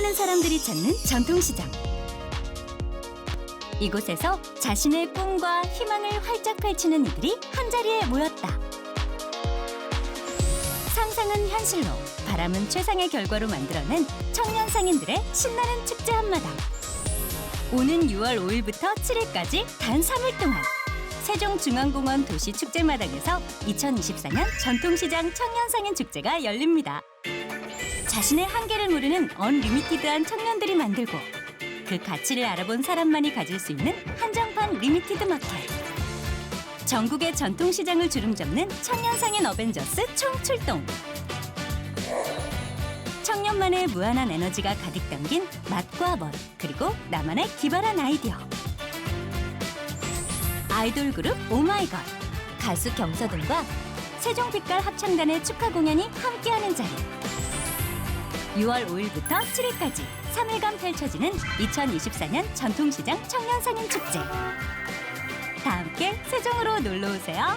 수많은 사람들이 찾는 전통시장. 이곳에서 자신의 꿈과 희망을 활짝 펼치는 이들이 한자리에 모였다. 상상은 현실로, 바람은 최상의 결과로 만들어낸 청년 상인들의 신나는 축제 한마당. 오는 6월 5일부터 7일까지 단 3일 동안 세종중앙공원 도시축제마당에서 2024년 전통시장 청년상인 축제가 열립니다. 자신의 한계를 모르는 언리미티드한 청년들이 만들고 그 가치를 알아본 사람만이 가질 수 있는 한정판 리미티드 마켓. 전국의 전통 시장을 주름잡는 청년상인 어벤져스 총출동. 청년만의 무한한 에너지가 가득 담긴 맛과 멋, 그리고 나만의 기발한 아이디어. 아이돌 그룹 오마이걸, 가수 경서 등과 세종빛깔 합창단의 축하 공연이 함께하는 자리. 6월 5일부터 7일까지 3일간 펼쳐지는 2024년 전통시장 청년상인 축제. 다 함께 세종으로 놀러 오세요.